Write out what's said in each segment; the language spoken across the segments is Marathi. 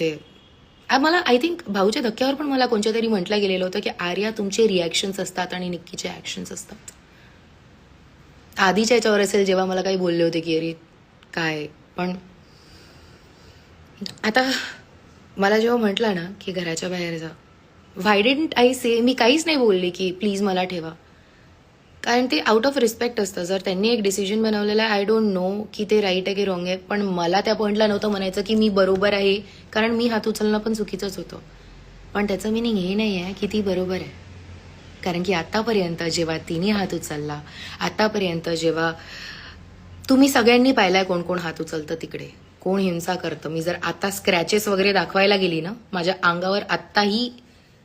ते. मला आय थिंक भाऊच्या धक्क्यावर पण मला कोणत्या तरी म्हटलं गेलेलं होतं की आर्या तुमचे रिॲक्शन्स असतात आणि निक्कीचे ॲक्शन्स असतात. आधीच्या याच्यावर असेल जेव्हा मला काही बोलले होते की अरे काय? पण आता मला जेव्हा म्हटलं ना की घराच्या बाहेर जा व्हाय डेंट आय से मी काहीच नाही बोलले की प्लीज मला ठेवा. कारण ते आउट ऑफ रिस्पेक्ट असतं. जर त्यांनी एक डिसिजन बनवलेलं आहे आय डोंट नो की ते राईट आहे की रॉंग आहे पण मला त्या पॉईंटला नव्हतं म्हणायचं की मी बरोबर आहे कारण मी हात उचलणं पण चुकीचंच होतं. पण त्याचं मिनिंग हे नाही आहे की ती बरोबर आहे. कारण की आत्तापर्यंत जेव्हा तिने हात उचलला आत्तापर्यंत जेव्हा तुम्ही सगळ्यांनी पाहिलाय कोण कोण हात उचलतं तिकडे कोण हिंसा करतं. मी जर आता स्क्रॅचेस वगैरे दाखवायला गेली ना माझ्या अंगावर आत्ताही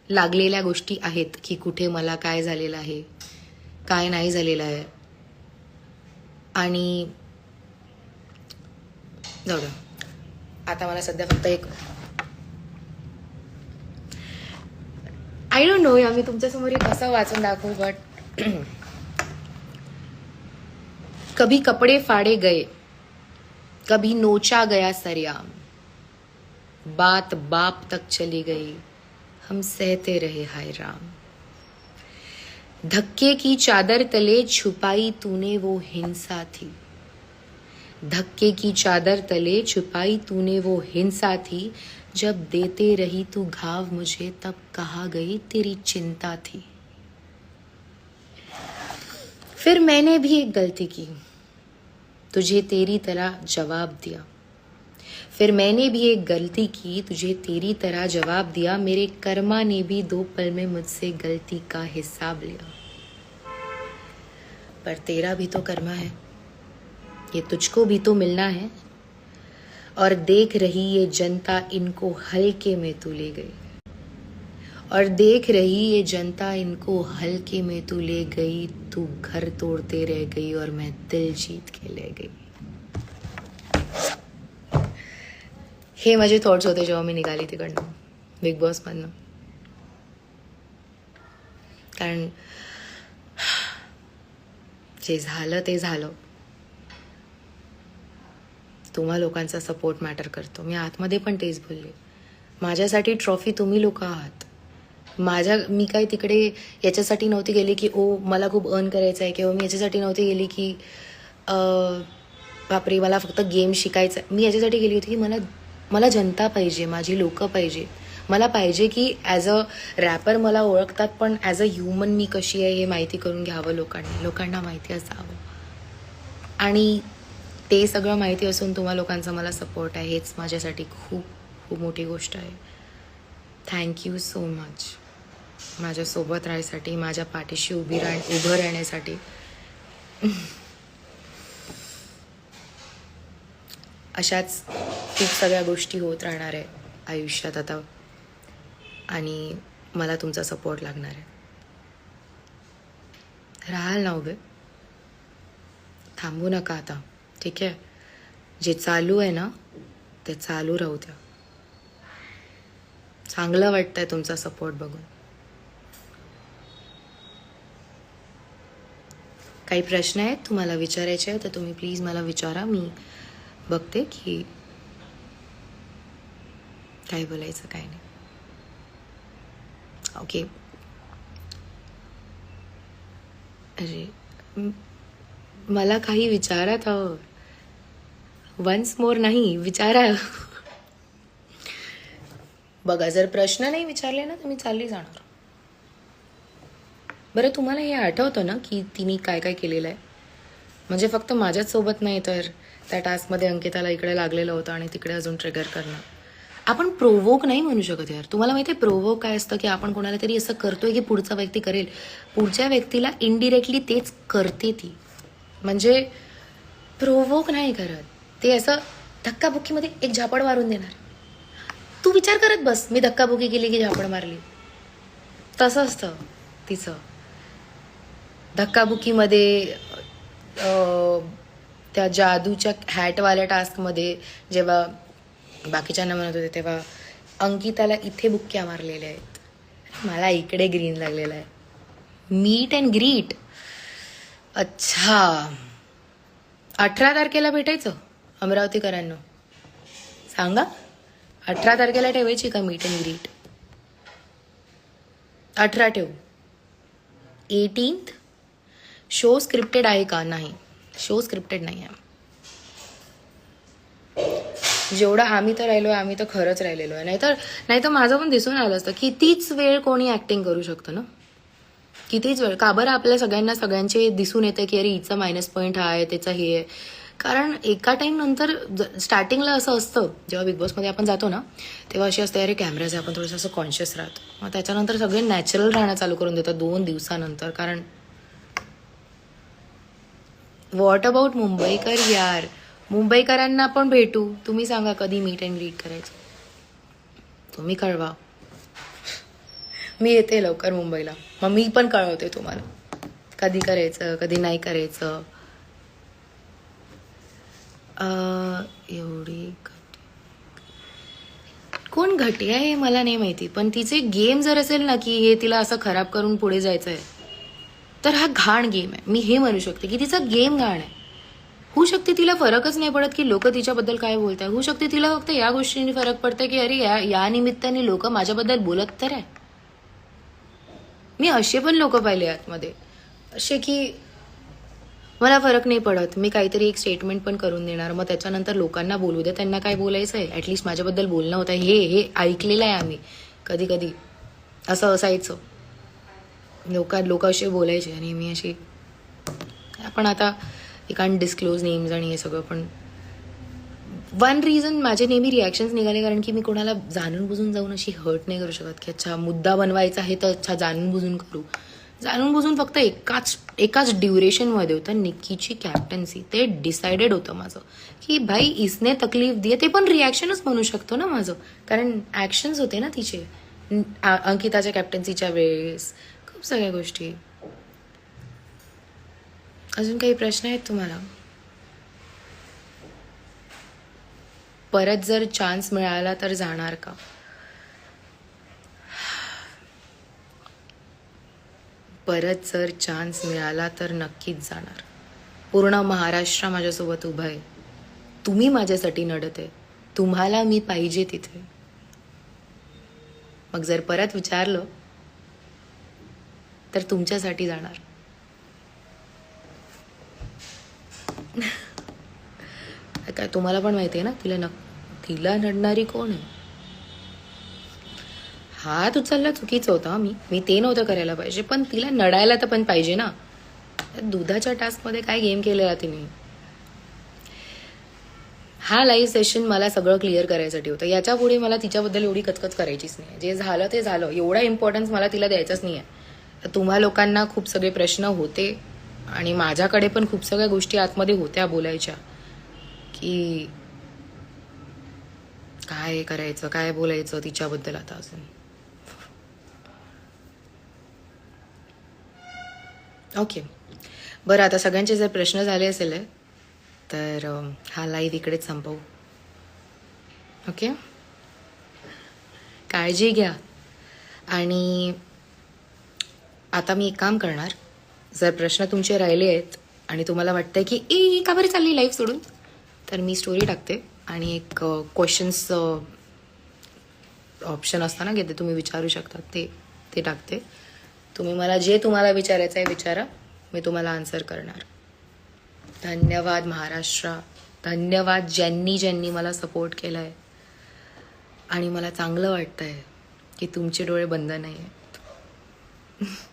लागलेल्या गोष्टी आहेत की कुठे मला काय झालेलं आहे. काय नाही झालेलं आहे. आणि जाऊ द्या आता मला सध्या फक्त एक आय डोंट नो मी तुमच्यासमोर हे कसं वाचून दाखवू बट कभी कपड़े फाड़े गए कभी नोचा गया सरियाम बात बाप तक चली गई हम सहते रहे हाय राम। धक्के की चादर तले छुपाई तूने वो हिंसा थी। धक्के की चादर तले छुपाई तूने वो हिंसा थी। जब देते रही तू घाव मुझे, तब कहा गई तेरी चिंता थी। फिर मैंने भी एक गलती की। तुझे तेरी तरह जवाब दिया। फिर मैंने भी एक गलती की, तुझे तेरी तरह जवाब दिया, मेरे कर्मा ने भी दो पल में मुझसे गलती का हिसाब लिया। पर तेरा भी तो कर्मा है, ये तुझको भी तो मिलना है। और देख रही ये जनता इनको हल्के में तू ले गई। और देख रही ये जनता इनको हल्के में तू ले गई, तू घर तोड़ते रह गई और मैं दिल जीत के ले गई। हे माझे थॉट्स होते जेव्हा मी निघाली तिकडनं बिग बॉसमधनं कारण जे झालं ते झालं. तुम्हा लोकांचा सपोर्ट मॅटर करतो. मी आतमध्ये पण तेच बोलले. माझ्यासाठी ट्रॉफी तुम्ही लोक आहात. माझ्या मी काय तिकडे याच्यासाठी नव्हती गेली की ओ मला खूप अर्न करायचं आहे किंवा मी याच्यासाठी नव्हती गेली की बापरे मला फक्त गेम शिकायचं आहे मी याच्यासाठी गेली होती की मला मला जनता पाहिजे माझी लोकं पाहिजे. मला पाहिजे की ॲज अ रॅपर मला ओळखतात पण ॲज अ ह्युमन मी कशी आहे हे माहिती करून घ्यावं लोकांनी लोकांना माहिती असावं. आणि ते सगळं माहिती असून तुम्हा लोकांचा मला सपोर्ट आहे हेच माझ्यासाठी खूप खूप मोठी गोष्ट आहे. थँक्यू सो मच माझ्यासोबत राहायसाठी माझ्या पाठीशी उभी राह उभं राहण्यासाठी. अशाच खूप सगळ्या गोष्टी होत राहणार आहे आयुष्यात आता. आणि मला तुमचा सपोर्ट लागणार आहे. राहाल ना उभे थांबू नका आता. ठीक आहे? जे चालू आहे ना ते चालू राहू द्या. चांगलं वाटतंय तुमचा सपोर्ट बघून. काही प्रश्न आहेत? तुम्हाला विचारायचे आहेत तर तुम्ही प्लीज मला विचारा. मी बघते की काय बोलायचं काय नाही. ओके अरे मला काही विचारत हवं. वन्स मोर नाही विचारा. बघा जर प्रश्न नाही विचारले ना तर मी चालली जाणार. बरं तुम्हाला हे आठवतं ना की तिने काय काय केलेलं आहे? म्हणजे फक्त माझ्याच सोबत नाही तर त्या टास्कमध्ये अंकिताला इकडे लागलेलं होतं आणि तिकडे अजून ट्रिगर करणं. आपण प्रोवोक नाही म्हणू शकत यार. तुम्हाला माहिती आहे प्रोवोक काय असतं की आपण कोणाला तरी असं करतोय की पुढचा व्यक्ती करेल. पुढच्या व्यक्तीला इनडिरेक्टली तेच करते ती. म्हणजे प्रोवोक नाही करत. ते असं धक्काबुक्कीमध्ये एक झापड मारून देणार. तू विचार करत बस. मी धक्काबुक्की केली की झापड मारली. तसं असतं तिचं. धक्काबुक्कीमध्ये त्या जादूच्या हॅटवाल्या टास्कमध्ये जेव्हा बाकीच्यांना म्हणत होते तेव्हा अंकिताला इथे बुक्क्या मारलेल्या आहेत. मला इकडे ग्रीन लागलेला आहे. मीट अँड ग्रीट अच्छा. अठरा तारखेला भेटायचं? अमरावतीकरांना. सांगा. अठरा तारखेला ठेवायची का मीट अँड ग्रीट अठरा ठेवू. एटीन्थ शो स्क्रिप्टेड आहे का? नाही. शो स्क्रिप्टेड नाही आहे. जेवढं आम्ही तर राहिलो आम्ही तर खरंच राहिलेलो आहे. नाहीतर नाहीतर माझं पण दिसून आलं असतं कितीच वेळ कोणी ऍक्टिंग करू शकतं ना? कितीच वेळ? का बरं आपल्या सगळ्यांना सगळ्यांचे दिसून येतं की अरे हिचा मायनस पॉईंट हा आहे त्याचा हे आहे. कारण एका टाइम नंतर स्टार्टिंगला असं असतं जेव्हा बिग बॉसमध्ये आपण जातो ना तेव्हा अशी असते अरे कॅमेराज आपण थोडंसं असं कॉन्शियस राहतो. मग त्याच्यानंतर सगळे नॅचरल राहणं चालू करून देतात दोन दिवसानंतर. कारण व्हॉट अबाउट मुंबईकर यार? मुंबईकरांना पण भेटू. तुम्ही सांगा कधी मीट अँड ग्रीट करायचं. तुम्ही कळवा. मी येते लवकर मुंबईला. मग मी पण कळवते तुम्हाला. कधी करायचं कधी नाही करायचं. एवढी कोण घटिया आहे मला नाही माहिती. पण तिचे गेम जर असेल ना की हे तिला असं खराब करून पुढे जायचं आहे तर हा घाण गेम आहे. मी हे म्हणू शकते की तिचा गेम घाण आहे. होऊ शकते तिला फरकच नाही पडत की लोक तिच्याबद्दल काय बोलत आहे होऊ शकते तिला फक्त या गोष्टींनी फरक पडतं की अरे या या निमित्ताने लोक माझ्याबद्दल बोलत तर आहे. मी असे पण लोक पाहिले आतमध्ये. असे की मला फरक नाही पडत. मी काहीतरी एक स्टेटमेंट पण करून देणार. मग त्याच्यानंतर लोकांना बोलू दे. त्यांना काय बोलायचं आहे? ॲटलिस्ट माझ्याबद्दल बोलणं होतं. हे हे ऐकलेलं आहे आम्ही. कधी कधी असं असायचं. लोक लोक असे बोलायचे आणि मी अशी आपण आता यू कॅन डिस्क्लोज नेम्स आणि हे सगळं पण वन रिझन माझे नेहमी रिॲक्शन्स निघाले कारण की मी कोणाला जाणून बुजून जाऊन अशी हर्ट नाही करू शकत की अच्छा मुद्दा बनवायचा आहे तर अच्छा जाणून बुजून करू. जाणून बुजून फक्त एकाच एकाच ड्युरेशनमध्ये होतं निक्कीची कॅप्टन्सी ते डिसाइडेड होतं माझं. की भाई इसने तकलीफ दिये ते पण रिॲक्शनच म्हणू शकतो ना माझं. कारण ॲक्शन्स होते ना तिचे. अंकिताच्या कॅप्टन्सीच्या वेळेस सगळ्या गोष्टी. अजून काही प्रश्न आहेत तुम्हाला? परत जर चान्स मिळाला तर जाणार का? परत जर चान्स मिळाला तर नक्कीच जाणार. पूर्ण महाराष्ट्र माझ्यासोबत उभा आहे. तुम्ही माझ्यासाठी नडत आहे. तुम्हाला मी पाहिजे तिथे. मग जर परत विचारलं तर तुमच्यासाठी जाणार. काय तुम्हाला पण माहिती आहे ना तिला नक तिला नडणारी कोण आहे? हात उचलला चुकीचं होता मी मी ते नव्हतं करायला पाहिजे पण तिला नडायला तर पण पाहिजे ना. दुधाच्या टास्कमध्ये काय गेम केलेला तिने? हा लाईव्ह सेशन मला सगळं क्लिअर करायसाठी होतं. याच्यापुढे मला तिच्याबद्दल एवढी कचकच करायचीच नाही. जे झालं ते झालं. एवढा इम्पॉर्टन्स मला तिला द्यायचाच नाही आहे तुम्हा लोकांना खूप सगळे प्रश्न होते आणि माझ्याकडे पण खूप सगळ्या गोष्टी आतमध्ये होत्या बोलायच्या की काय करायचं काय बोलायचं तिच्याबद्दल आता अजून? ओके. बरं आता सगळ्यांचे जर प्रश्न झाले असेल तर हा लाईव्ह इकडेच संपवू. ओके? काळजी घ्या. आणि आता मी एक काम करणार. जर प्रश्न तुमचे राहिले आहेत आणि तुम्हाला वाटतंय की ए का बरं चालली लाईफ सोडून? तर मी स्टोरी टाकते आणि एक क्वेश्चन्स ऑप्शन असतं ना की ते तुम्ही विचारू शकता. ते ते टाकते. तुम्ही मला जे तुम्हाला विचारायचं आहे विचारा. मी तुम्हाला आन्सर करणार. धन्यवाद महाराष्ट्र. धन्यवाद ज्यांनी ज्यांनी मला सपोर्ट केला आहे आणि मला चांगलं वाटतं आहे की तुमचे डोळे बंद नाही आहेत